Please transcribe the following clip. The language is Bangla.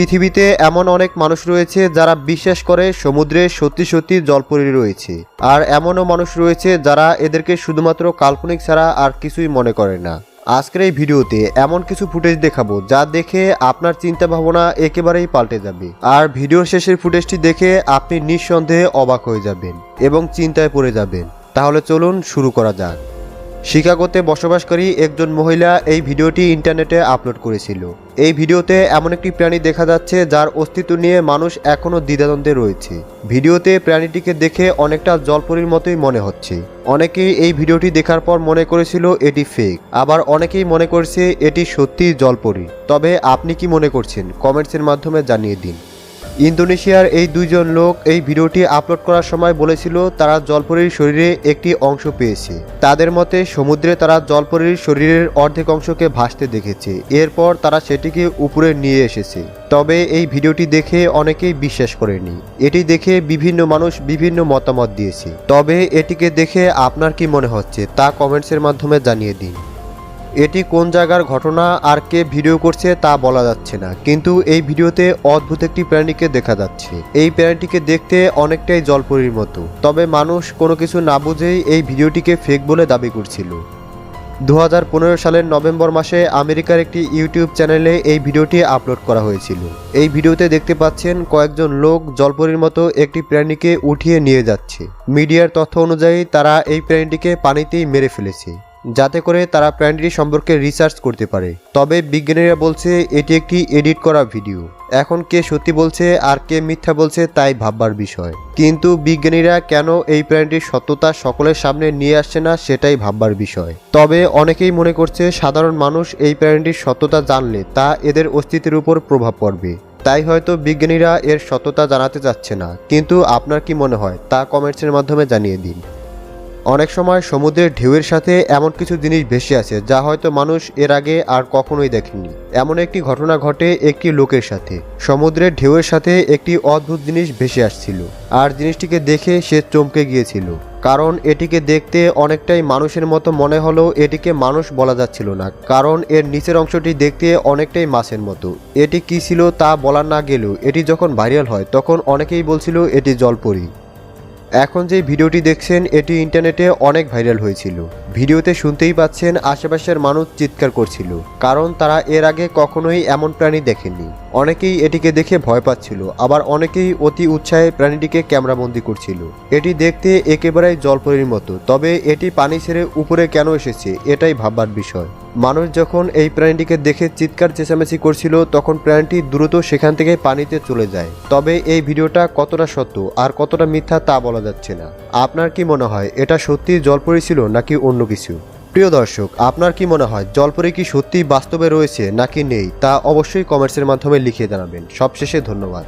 পৃথিবীতে এমন অনেক মানুষ রয়েছে যারা বিশ্বাস করে সমুদ্রে সত্যি সত্যি জলপরি রয়েছে। আর এমনও মানুষ রয়েছে যারা এদেরকে শুধুমাত্র কাল্পনিক ছাড়া আর কিছুই মনে করে না। আজকের এই ভিডিওতে এমন কিছু ফুটেজ দেখাবো যা দেখে আপনার চিন্তা ভাবনা একেবারেই পাল্টে যাবে। আর ভিডিওর শেষের ফুটেজটি দেখে আপনি নিঃসন্দেহে অবাক হয়ে যাবেন এবং চিন্তায় পড়ে যাবেন। তাহলে চলুন শুরু করা যাক। শিকাগোতে বসবাসকারী একজন মহিলা এই ভিডিওটি ইন্টারনেটে আপলোড করেছিল। এই ভিডিওতে এমন একটি প্রাণী দেখা যাচ্ছে যার অস্তিত্ব নিয়ে মানুষ এখনও দ্বিধাদ্বন্দ্বে রয়েছে। ভিডিওতে প্রাণীটিকে দেখে অনেকটা জলপরীর মতোই মনে হচ্ছে। অনেকেই এই ভিডিওটি দেখার পর মনে করেছিল এটি ফেক আবার অনেকেই মনে করছে এটি সত্যিই জলপরী। তবে আপনি কি মনে করছেন? কমেন্টসের মাধ্যমে জানিয়ে দিন। ইন্দোনেশিয়ার এই দুইজন লোক এই ভিডিওটি আপলোড করার সময় বলেছিল তারা জলপরীর শরীরে একটি অংশ পেয়েছে। তাদের মতে সমুদ্রে তারা জলপরীর শরীরের অর্ধেক অংশকে ভাসতে দেখেছে। এরপর তারা সেটিকে উপরে নিয়ে এসেছে। তবে এই ভিডিওটি দেখে অনেকেই বিশ্বাস করেনি। এটি দেখে বিভিন্ন মানুষ বিভিন্ন মতামত দিয়েছে। তবে এটিকে দেখে আপনার কি মনে হচ্ছে তা কমেন্টসের মাধ্যমে জানিয়ে দিন। এটি কোন জায়গার ঘটনা আর কে ভিডিও করছে তা বলা যাচ্ছে না। কিন্তু এই ভিডিওতে অদ্ভুত একটি প্রাণীকে দেখা যাচ্ছে। এই প্রাণীটিকে দেখতে অনেকটাই জলপরীর মতো। তবে মানুষ কোনো কিছু না বুঝেই এই ভিডিওটিকে ফেক বলে দাবি করছিল। দু হাজার পনেরো সালের নভেম্বর মাসে আমেরিকার একটি ইউটিউব চ্যানেলে এই ভিডিওটি আপলোড করা হয়েছিল। এই ভিডিওতে দেখতে পাচ্ছেন কয়েকজন লোক জলপরীর মতো একটি প্রাণীকে উঠিয়ে নিয়ে যাচ্ছে। মিডিয়ার তথ্য অনুযায়ী তারা এই প্রাণীটিকে পানিতেই মেরে ফেলেছে। যাতে করে তারা প্রাণীটি সম্পর্কে রিসার্চ করতে পারে। তবে বিজ্ঞানীরা বলছে এটি একটি এডিট করা ভিডিও এখন কে সত্যি বলছে আর কে মিথ্যা বলছে তাই ভাববার বিষয়। কিন্তু বিজ্ঞানীরা কেন এই প্রাণীটির সত্যতা সকলের সামনে নিয়ে আসছে না সেটাই ভাববার বিষয়। তবে অনেকেই মনে করছে সাধারণ মানুষ এই প্রাণীটির সত্যতা জানলে তা এদের অস্তিত্বের উপর প্রভাব পড়বে। তাই হয়তো বিজ্ঞানীরা এর সত্যতা জানাতে চাচ্ছে না। কিন্তু আপনার কি মনে হয় তা কমেন্টসের মাধ্যমে জানিয়ে দিন। অনেক সময় সমুদ্রের ঢেউয়ের সাথে এমন কিছু জিনিস ভেসে আছে যা হয়তো মানুষ এর আগে আর কখনোই দেখেনি। এমন একটি ঘটনা ঘটে একটি লোকের সাথে। সমুদ্রের ঢেউয়ের সাথে একটি অদ্ভুত জিনিস ভেসে আসছিল, আর জিনিসটিকে দেখে সে চমকে গিয়েছিল, কারণ এটিকে দেখতে অনেকটাই মানুষের মতো মনে হলেও এটিকে মানুষ বলা যাচ্ছিল না, কারণ এর নিচের অংশটি দেখতে অনেকটাই মাছের মতো। এটি কি ছিল তা বলা না গেলেও এটি যখন ভাইরাল হয়, তখন অনেকেই বলছিল এটি জলপরি। এখন যে ভিডিওটি দেখছেন এটি ইন্টারনেটে অনেক ভাইরাল হয়েছিল। ভিডিওতে শুনতেই পাচ্ছেন আশেপাশের মানুষ চিৎকার করছিল, কারণ তারা এর আগে কখনোই এমন প্রাণী দেখেননি। অনেকেই এটিকে দেখে ভয় পাচ্ছিল, আবার অনেকেই অতি উৎসাহে প্রাণীটিকে ক্যামেরাবন্দি করছিল। এটি দেখতে একেবারেই জলপরীর মতো, তবে এটি পানি ছেড়ে উপরে কেন এসেছে, এটাই ভাববার বিষয়। মানুষ যখন এই প্রাণীটিকে দেখে চিৎকার চেঁচামেচি করছিল, তখন প্রাণীটি দ্রুত সেখান থেকে পানিতে চলে যায়। তবে এই ভিডিওটা কতটা সত্য আর কতটা মিথ্যা তা বলা যাচ্ছে না। আপনার কি মনে হয়, এটা সত্যি জলপরি ছিল নাকি অন্য কিছু। প্রিয় দর্শক, আপনার কি মনে হয়, জলপরি কি সত্যি বাস্তবে রয়েছে নাকি নেই, তা অবশ্যই কমেন্টসের মাধ্যমে লিখে জানাবেন। সবশেষে ধন্যবাদ।